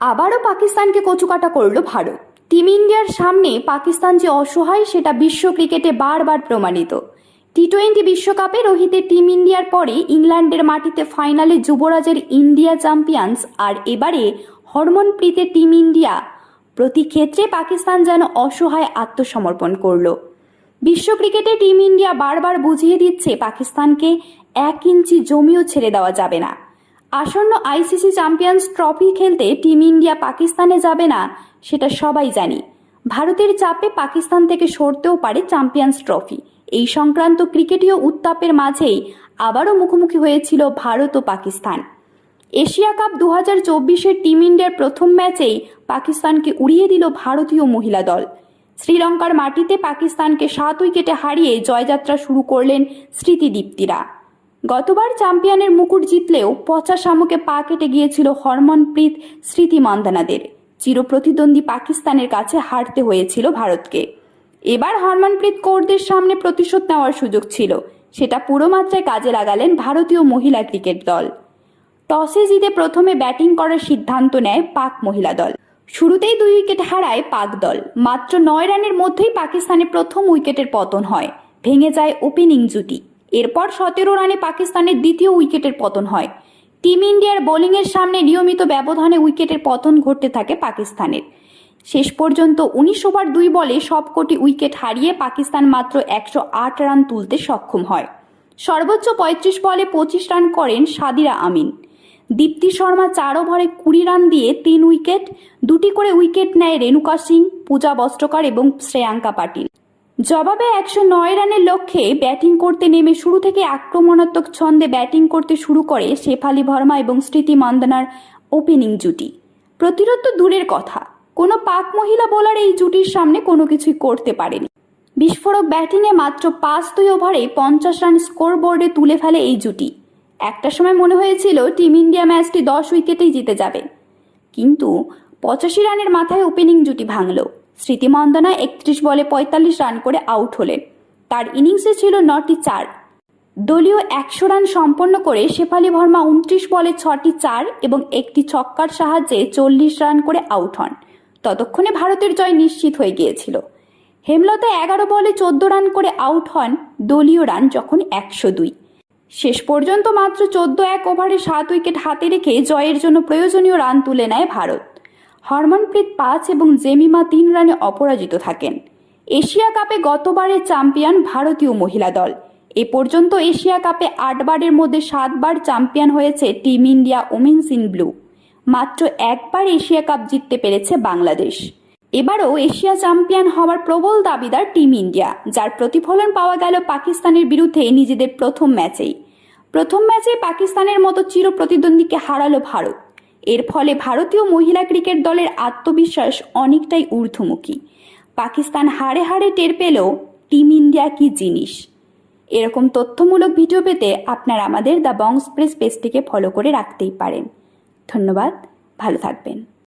আবারও পাকিস্তানকে কচুকাটা করল ভারত। টিম ইন্ডিয়ার সামনে পাকিস্তান যে অসহায়, সেটা বিশ্ব ক্রিকেটে বারবার প্রমাণিত। টি টোয়েন্টি বিশ্বকাপে রোহিতের টিম ইন্ডিয়ার পরে ইংল্যান্ডের মাটিতে ফাইনালে যুবরাজের ইন্ডিয়া চ্যাম্পিয়ন্স আর এবারে হরমনপ্রীতের টিম ইন্ডিয়া। প্রতি ক্ষেত্রে পাকিস্তান যেন অসহায় আত্মসমর্পণ করল। বিশ্ব ক্রিকেটে টিম ইন্ডিয়া বারবার বুঝিয়ে দিচ্ছে পাকিস্তানকে এক ইঞ্চি জমিও ছেড়ে দেওয়া যাবে না। আসন্ন আইসিসি চ্যাম্পিয়ন্স ট্রফি খেলতে টিম ইন্ডিয়া পাকিস্তানে যাবে না, সেটা সবাই জানি। ভারতের চাপে পাকিস্তান থেকে সরতেও পারে চ্যাম্পিয়ন্স ট্রফি। এই সংক্রান্ত ক্রিকেটীয় উত্তাপের মাঝেই আবারও মুখোমুখি হয়েছিল ভারত ও পাকিস্তান। এশিয়া কাপ দু হাজার চব্বিশের টিম ইন্ডিয়ার প্রথম ম্যাচেই পাকিস্তানকে উড়িয়ে দিল ভারতীয় মহিলা দল। শ্রীলঙ্কার মাটিতে পাকিস্তানকে সাত উইকেটে হারিয়ে জয়যাত্রা শুরু করলেন স্মৃতিদীপ্তিরা। গতবার চ্যাম্পিয়নের মুকুট জিতলেও পচা শামুকে পা কেটে গিয়েছিল হরমনপ্রীত স্মৃতি মন্দানাদের। চিরপ্রতিদ্বন্দ্বী পাকিস্তানের কাছে হারতে হয়েছিল ভারতকে। এবার হরমনপ্রীত কৌরদের সামনে প্রতিশোধ নেওয়ার সুযোগ ছিল। সেটা পুরো মাত্রায় কাজে লাগালেন ভারতীয় মহিলা ক্রিকেট দল। টসে জিতে প্রথমে ব্যাটিং করার সিদ্ধান্ত নেয় পাক মহিলা দল। শুরুতেই দুই উইকেট হারায় পাক দল। মাত্র নয় রানের মধ্যেই পাকিস্তানে প্রথম উইকেটের পতন হয়। ভেঙে যায় ওপেনিং জুটি। এরপর সতেরো রানে পাকিস্তানের দ্বিতীয় উইকেটের পতন হয়। টিম ইন্ডিয়ার বোলিংয়ের সামনে নিয়মিত ব্যবধানে উইকেটের পতন ঘটতে থাকে পাকিস্তানের। শেষ পর্যন্ত উনিশ ওভার দুই বলে সবকটি উইকেট হারিয়ে পাকিস্তান মাত্র একশো আট রান তুলতে সক্ষম হয়। সর্বোচ্চ পঁয়ত্রিশ বলে পঁচিশ রান করেন সাদিরা আমিন। দীপ্তি শর্মা চার ওভারে কুড়ি রান দিয়ে তিন উইকেট, দুটি করে উইকেট নেয় রেণুকা সিং, পূজা বস্ত্রকর এবং শ্রেয়াঙ্কা পাটিল। জবাবে একশো নয় রানের লক্ষ্যে ব্যাটিং করতে নেমে শুরু থেকে আক্রমণাত্মক ছন্দে ব্যাটিং করতে শুরু করে শেফালি ভর্মা এবং স্মৃতি মান্দানার ওপেনিং জুটি। প্রতিরোধ তো দূরের কথা। কোনো পাক মহিলা বোলার এই জুটির সামনে কোনো কিছুই করতে পারেনি। বিস্ফোরক ব্যাটিংয়ে মাত্র পাঁচ দুই ওভারে পঞ্চাশ রান স্কোর বোর্ডে তুলে ফেলে এই জুটি। একটা সময় মনে হয়েছিল টিম ইন্ডিয়া ম্যাচটি দশ উইকেটেই জিতে যাবে। কিন্তু পঁচাশি রানের মাথায় ওপেনিং জুটি ভাঙল। স্মৃতি মন্দনা একত্রিশ বলে পঁয়তাল্লিশ রান করে আউট হলেন। তার ইনিংসে ছিল নটি চার। দলীয় একশো রান সম্পন্ন করে শেফালি ভর্মা উনত্রিশ বলে ছটি চার এবং একটি ছক্কার সাহায্যে চল্লিশ রান করে আউট হন। ততক্ষণে ভারতের জয় নিশ্চিত হয়ে গিয়েছিল। হেমলতা এগারো বলে চোদ্দ রান করে আউট হন দলীয় রান যখন একশো দুই। শেষ পর্যন্ত মাত্র চোদ্দ এক ওভারে সাত উইকেট হাতে রেখে জয়ের জন্য প্রয়োজনীয় রান তুলে নেয় ভারত। হরমনপ্রীত পাঁচ এবং জেমিমা তিন রানে অপরাজিত থাকেন। এশিয়া কাপে গতবারের চ্যাম্পিয়ন ভারতীয় মহিলা দল। এ পর্যন্ত এশিয়া কাপে আটবারের মধ্যে সাতবার চ্যাম্পিয়ন হয়েছে team India women's in blue. মাত্র একবার এশিয়া কাপ জিততে পেরেছে বাংলাদেশ। এবারও এশিয়া চ্যাম্পিয়ন হওয়ার প্রবল দাবিদার টিম ইন্ডিয়া, যার প্রতিফলন পাওয়া গেল পাকিস্তানের বিরুদ্ধে নিজেদের প্রথম ম্যাচেই। প্রথম ম্যাচে পাকিস্তানের মতো চির প্রতিদ্বন্দ্বীকে হারালো ভারত। এর ফলে ভারতীয় মহিলা ক্রিকেট দলের আত্মবিশ্বাস অনেকটাই ঊর্ধ্বমুখী। পাকিস্তান হারে হারে টের পেলেও টিম ইন্ডিয়া কি জিনিস? এরকম তথ্যমূলক ভিডিও পেতে আপনারা আমাদের দ্য বংস প্রেস পেজটিকে ফলো করে রাখতেই পারেন। ধন্যবাদ, ভালো থাকবেন।